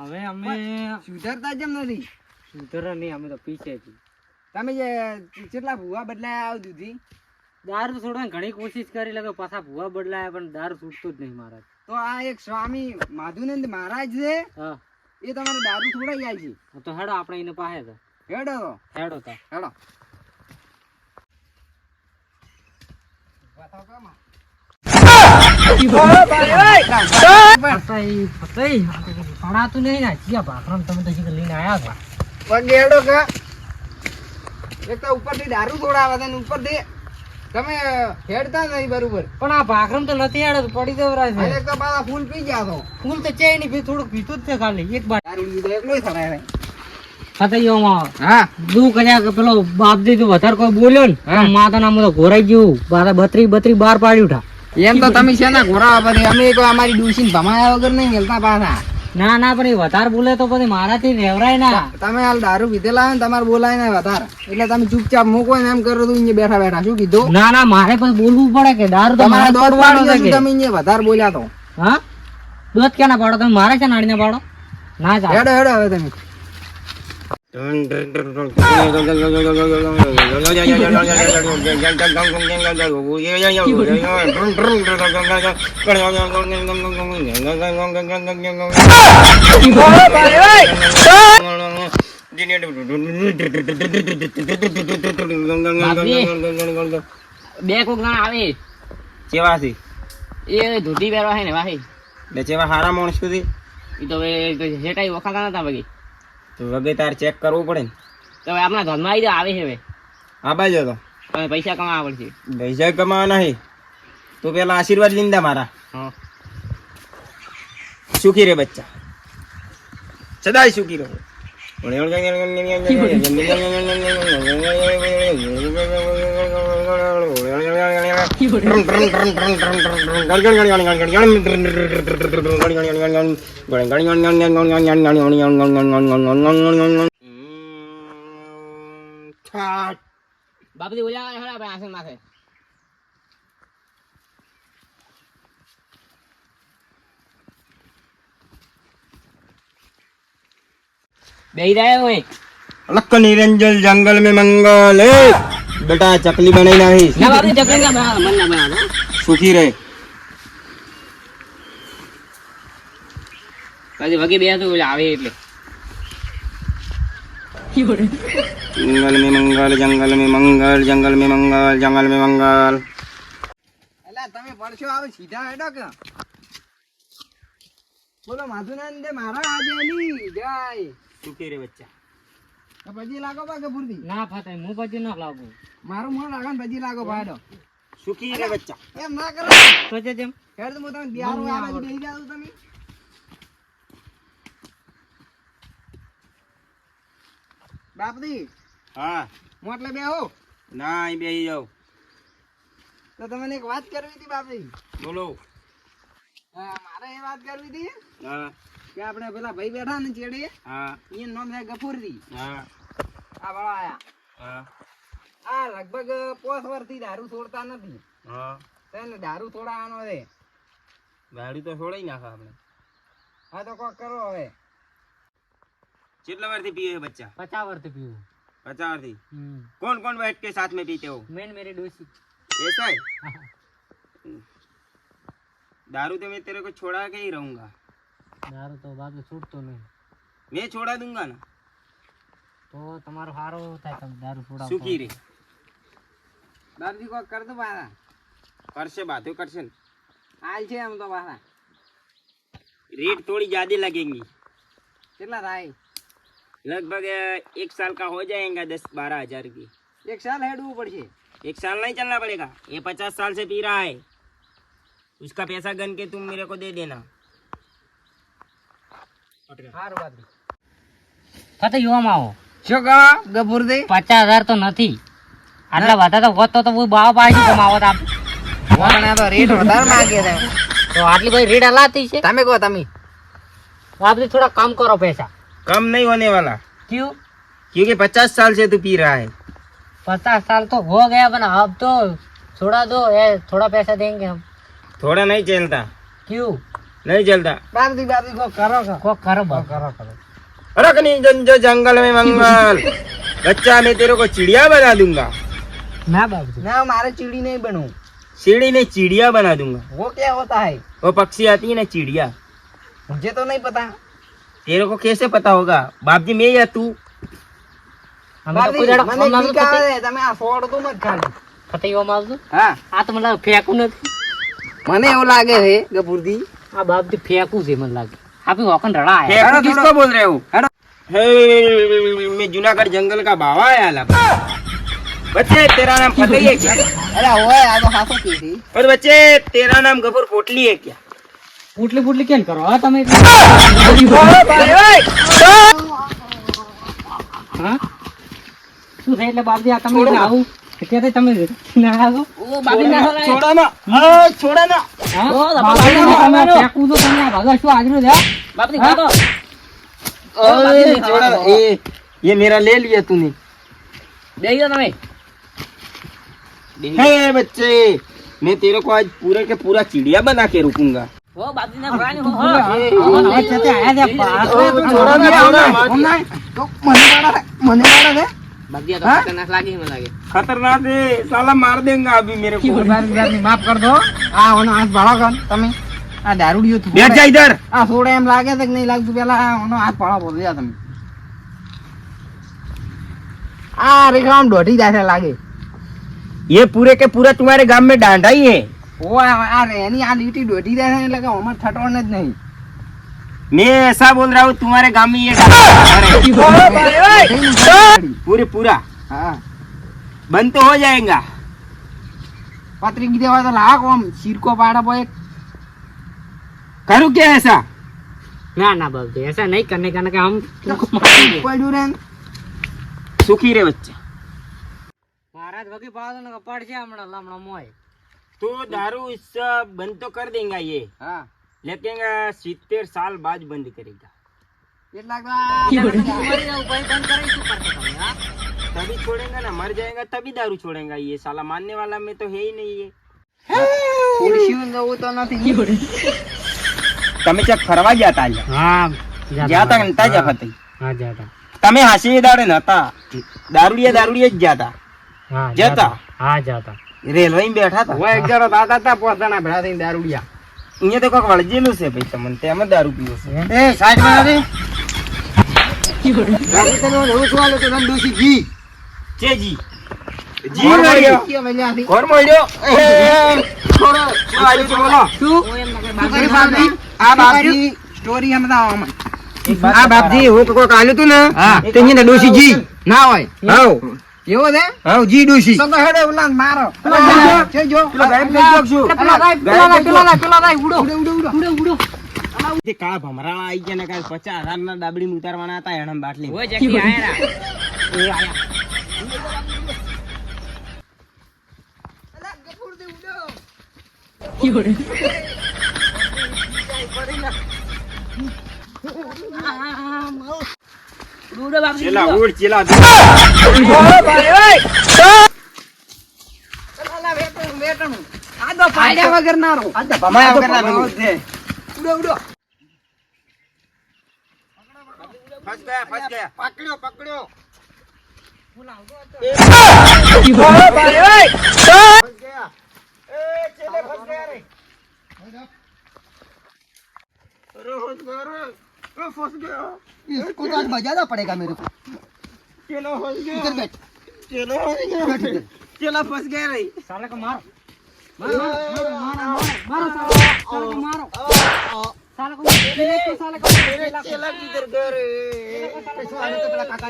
હવે અમે સુધરતા જેમ અમે તો પીછે તમે જે ભૂવા બદલાયા આવ દૂધી દારૂ છોડવાની ઘણી કોશિશ કરી લગે પાછા ભૂવા બદલાયા, પણ દારૂ છૂટતો જ નહીં મારા. તો આ એક સ્વામી માધુનંદ મહારાજ છે. એ તમારે દારૂ છોડાઈ જાય છે. તો હેડો આપણે એને પાસે તો. હેડો તો. હેડો તા. હેડો. ફસાઈ ફસાઈ પડાતું નહીં ને ચિયા ભાખરણ તમે તો લઈને આયા હતા પગે હેડો કા. એક તો ઉપરથી દારૂ છોડાવે ઉપર ઉપરથી તમે હેડતા નહીં બરોબર. પણ આ ભાખરમ તો નથી હેડે પડી દેવરાય છે. એક તો પાછા ફૂલ પી ગયા તો. ફૂલ તો ચે નહીં ભી થોડુંક પીતું જ છે ખાલી એક બાર. દારૂ લીધો એકલો થાય હા. દુઃખ કર્યા કે પેલો બાપ દીધું વધારે કોઈ બોલ્યો ને. માતા નામ તો ઘોરાઈ ગયું બારા બત્રી બત્રી બાર પાડી ઉઠા. એમ તો તમે છે ને ઘોરા પછી અમે તો અમારી ડૂસીને ભમાયા વગર નહીં મેલતા પાછા. ના ના પણ એ વધારે બોલે તો પછી મારાથી રેવરાય ના. તમે હાલ દારૂ પીધેલા હોય ને તમારે બોલાય ને વધારે. એટલે તમે ચૂપચાપ મૂકો ને એમ કરો તો અહીંયા બેઠા બેઠા. શું કીધું? ના ના મારે પછી બોલવું પડે કે દારૂ તો મારે તોડવાનો છે તમે અહીંયા વધારે બોલ્યા તો. હા? દોધ ક્યાં ના પાડો? તમે મારે છે નાડીને પાડો? ના ચાલે. હેડો હેડો હવે તમે. બે કોક ના આવે. છે એ ધોતી પહેરવા છે ને વાહી. એટલે ચેવા હારા માણસ સુધી એ તો હવે હેટાઈ વખાતા નતા વગી તો વગે તાર ચેક કરવું પડે ને તો હવે આપણા ધોનમાં આવી જાય આવે છે હવે આ બાજુ તો તમે પૈસા કમાવા પડશે પૈસા કમાવા નહીં તું પેલા આશીર્વાદ લીંદા મારા હા સુખી રે બચ્ચા સદાય સુખી રહો બાપજી બોલ્યા આપણે આસન રહ્યા હોય. લખ નિરંજન જંગલ મેં મંગલ બેટા ચકલી બનાવી નાખી સુખી રહે. પછી વગી બે તું આવે એટલે. મંગલ મે મંગલ જંગલ મે મંગલ જંગલ મે મંગલ જંગલ મે મંગલ. એલા તમે પડશો આવે સીધા હેડો કે? બોલો માધુનંદ મારા આજેની જય. સુખી રે બચ્ચા. પછી લાગો બાકે પૂરતી ના ફાતે હું પછી ન લાગું. મારું મોણ લાગે ભજી લાગો ભાડો સુકી રે બચ્ચા. એમ ના કરો. તો જે જેમ. હેડ તો તમે બિહારો આવે બેહી જાવ તમે. બાપદી હા. મોટલે બેહો. ના અહીં બેહી જાવ તો તમને એક વાત કરવી હતી બાપદી બોલો. હા મારે એ વાત કરવી હતી હા. કે આપણે પેલા ભાઈ બેઠા ને ચેડે હા. એ નામ છે ગફુરજી. હા. આ વાળા આયા. હા. આ લગભગ પોસ વર્ષથી દારૂ છોડતા નથી हाँ તેને દારૂ છોડાવવાનો છે ગાડી તો છોડાઈ નાખા આપણે હા તો કોક કરો હવે કેટલા વર્ષથી પીએ છે બચ્ચા પચાસ વર્ષ પીવું पचास थी હમ कौन कौन बैठ के साथ में पीते हो મેન મેરી ડોસી ऐसा है दारू तो मैं तेरे को छोड़ा के ही रहूंगा દારૂ તો બાજુ છૂટતો નહીં मैं छोड़ा दूंगा ना તો તમારો સારો થાય તમે દારૂ છોડાવો सुखी रे બાપજી કોક કર દો પાછા करसे बातें करसे न। હાલ છે એમ તો પાછા रेट थोड़ी ज्यादा लगेंगी કેટલા થાય लगभग एक साल का हो जाएगा दस बारह हजार की એક સાલ હેડવું પડશે एक साल नहीं चलना पड़ेगा ये पचास साल से पी रहा है उसका पैसा गन के तुम मेरे को दे देना સારું બાપજી ફતે યુવામાં આવો શું કહો ગફુરજી પચાસ હજાર તો નથી આટલા વધારે તો હોત તો તો હું બાવ પાડી કમાવત આપ પણ આ તો રેટ વધારે માંગે છે તો આટલી બધી રીડ હલાતી છે તમે કહો તમે બાપજી થોડા કમ કરો પૈસા कम नहीं होने वाला क्यों क्योंकि पचास साल से तू पी रहा है पचास साल तो हो गया बना अब तो छोड़ा दो ये थोड़ा पैसा देंगे हम थोड़ा नहीं चलता क्यों नहीं चलता બાપજી બાપજી કહો કરો કહો को करो करो करो रखनी जंजो जंगल में मंगल बच्चा मैं तेरे को चिड़िया बना दूंगा ना बाबूजी ના મારે ચીડી નહીં બનવું सीढ़ी में चिड़िया बना दूंगा वो क्या होता है वो पक्षी आती है ना चिड़िया मुझे तो नहीं पता तेरे को कैसे पता होगा बाप जी मैं या तू हमें तो બાપજી, કોઈ દાડો મને ફોન ઈ કહે છે, તમે આ છોડ તો મત ખાલી ફતૈયો માવજો હા આ તો મને ફેંકવું નથી મને એવું લાગે છે ગપુરથી આ બાપજી ફેંકવું છે મને લાગે આપી હોકન રડા આયા फेंकू हेलो, किसको बोल रहे हो हे, मैं जूनागढ़ जंगल का बाबा है आला बच्चे तेरा नाम फतेह है क्या અરે હોય આ તો હાથો કીધી और बच्चे तेरा नाम गफूर पोटली है क्या પુટલી પુટલી કેમ કરો હા તમે હા શું થાય એટલે બાપજી આ તમે એટલે આવું અત્યારે તમે ના આવો छोड़ा ना हाँ, छोड़ा ना હા? બાપજી, તમે ફેંકવું તો તમે આ ભાગો શું હાજરું છે હા? अरे, छोड़ा ये ये मेरा ले लिया तूने हे बच्चे मैं तेरे को आज पूरे के पूरा चिड़िया बना के रुकूंगा હવે છતે આયા છે બા- छोड़ा ना छोड़ा ઓમ નાય, તો મને વાળા મને વાળા છે खतरनाक है साला मार देगा अभी मेरे को બાપજી, બાપજી, માફ કર દો આ ઓનો હાથ ભાળો કર તમે આ દારૂડિયો થોડે- बैठ जा इधर આ થોડે એમ લાગે છે કે નહીં લાગતું પેલા આ ઓનો હાથ ભાળો બોલી જા તમે આ રેખા આમ દોઢી જાય છે લાગે ये पूरे के पूरा तुम्हारे गाँव में डांडा ही है। वो आ यानी आ लीटी डोटी रहे हैं लगा हमारे थटोन नहीं। मैं ऐसा बोल रहा हूँ तुम्हारे गाँव में ये हाँ। हाँ। हाँ। पूरे पूरा। हाँ। बंद तो हो जाएगा। पत्री की देवा तो लाख हम सिर को पाड़ा बोए। करू क्या ऐसा? ना ना बाबू ऐसा नहीं करने का ना हम तो सुखी रे बच्चे। મહારાજ વગી પાડો ને પડશે હમણાં હમણાં મોય तो दारू इस बंद तो कर देगा ये હા लेकिन सितर साल बाद बंद करेगा કેટલાક મરી જાવ ભાઈ બંધ કરી શું કરશો તમે હા तभी छोड़ेगा ना मर जाएगा तभी दारू छोड़ेगा ये साला मानने वाला में तो है ही नहीं ये ખુરશીઓ જવું તો નથી તમે ચક ફરવા ગયા તા અહીંયા? હા ગયા તા ને ત્યાં જ ફતઈ હા જાતા તમે હાસી દાડે નતા દારૂડિયા દારૂડિયા જ ગયા તા હા જતા? હા જતા. રેલવે બેઠા હતા? હોય એક જરો દાદા તા પોતાના ભેળા થઈને દારૂડિયા અહીંયા તો કોક વળજેલું છે ભાઈ તમને તેમાં દારૂ પીવો છે. એ સાઈડમાં હતી. કર્યું બાપજી? હું તો કોક આલ્યું તું ને? તે ડોસી જી. ના હોય. એવો છે? હાઉ જી ડોશી. તો તો હેડે ઓલા મારો. છે જો. પેલો ગાયબ થઈ ગયો છું પેલા ગાય પેલા ગાય પેલા ગાય પેલા ઉડો. ઉડો ઉડો ઉડો. ઉડો કાળા ભમરાળા આઈ ગયા ને કાલ પચાસ હજાર ના ડાબડી ઉતારવાના હતા એના બાટલી ચેલા ઉડ ચેલા પેલા વેટણું વેટણું આ તો ફાડ્યા વગર ના રહો. આ તો ભમાયા વગર ના રહો. ઉડો ઉડો. ફસ ગયા ફસ ગયા. પકડ્યો પકડ્યો. मैं फंस गया। इसको तो आज बजाना पड़ेगा मेरे को। केला फंस गया। इधर बैठ। केला फंस गया। बैठ केला फंस गया रे। साले को मारो। मारो मारो मारो साले को मारो। साले को मारो। को साले को मेरे। केला किधर गया रे? साले तो बड़ा काका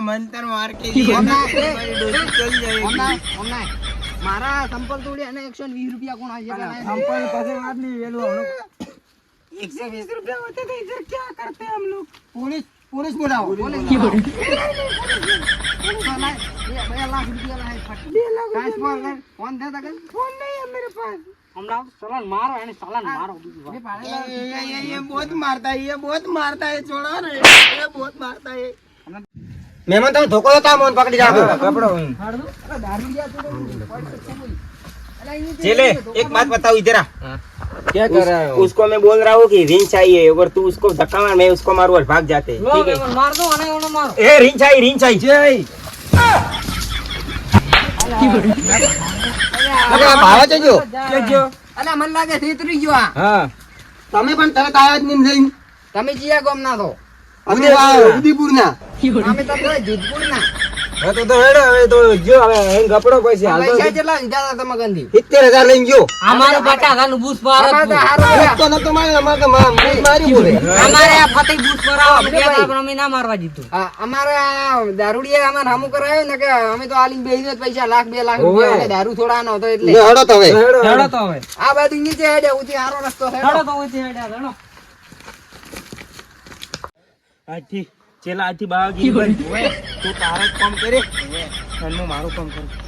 मंत्र मार के चल जाएगी। મારા સંપલ તોડી અને એકસો વીસ રૂપિયા કોણ આવી સંપલ પાસે વાત નહીં વેલું એકસો વીસ રૂપિયા હોતે તો ઇધર ક્યાં કરતે હમ લોગ પોલીસ પોલીસ બોલાવો પોલીસ બે લાખ રૂપિયા લાય ફટ બે લાખ ટ્રાન્સફર ફોન દે તક ફોન નહીં હે મેરે પાસ હમણાં ચલન મારો એને ચલન મારો એ બહુ મારતા એ બહુ મારતા એ છોડો ને એ બહુ મારતા એ મહેમાન તમે ધોકો તો કામ પકડી રાખો कपड़ो અરે દારૂ लिया तो चले एक बात बताओ इधर आ क्या उस, उसको मैं बोल रहा हूँ कि रिंग चाहिए अगर तू उसको धक्का मार मैं उसको मारू और भाग जाते हैं લો, ठीक है મેમન માર દો અને ઓનો મારો ए रिंग चाहिए रिंग चाहिए ભાવે છે જો जो અલા મને લાગે છેતરી ગયો આ हाँ તમે પણ તરત આયા જ નહીં થઈને તમે જીયા ગોમ ના તો ઉદયપુર ના અમે તો કોઈ જોધપુર ના હવે તો તો હેડો હવે તો જો હવે અહીં ગપડો પૈસા હાલ પૈસા કેટલા લીધા હતા તમે ગંધી સિત્તેર હજાર લઈને ગયો. અમારું બૂસ અમારે તો હારું તો મારે અમારે તો મારી મારી બોલે. અમારે આ બૂસ બે ના મારવા દીધું. અમારે આ દારૂડિયા અમારે હામું કરાયો ને કે અમે તો આલીને બેસી જ પૈસા લાખ બે લાખ રૂપિયા દારૂ થોડા નો હતો એટલે. હેડો તો હવે. હેડો. તો હવે. આ બાજુ નીચે હેડે ઉથી હારો રસ્તો હેડો. તો આજથી બાવા ગીરી બંધ તું તારા કામ કરે. અને હું મારું કામ કરું.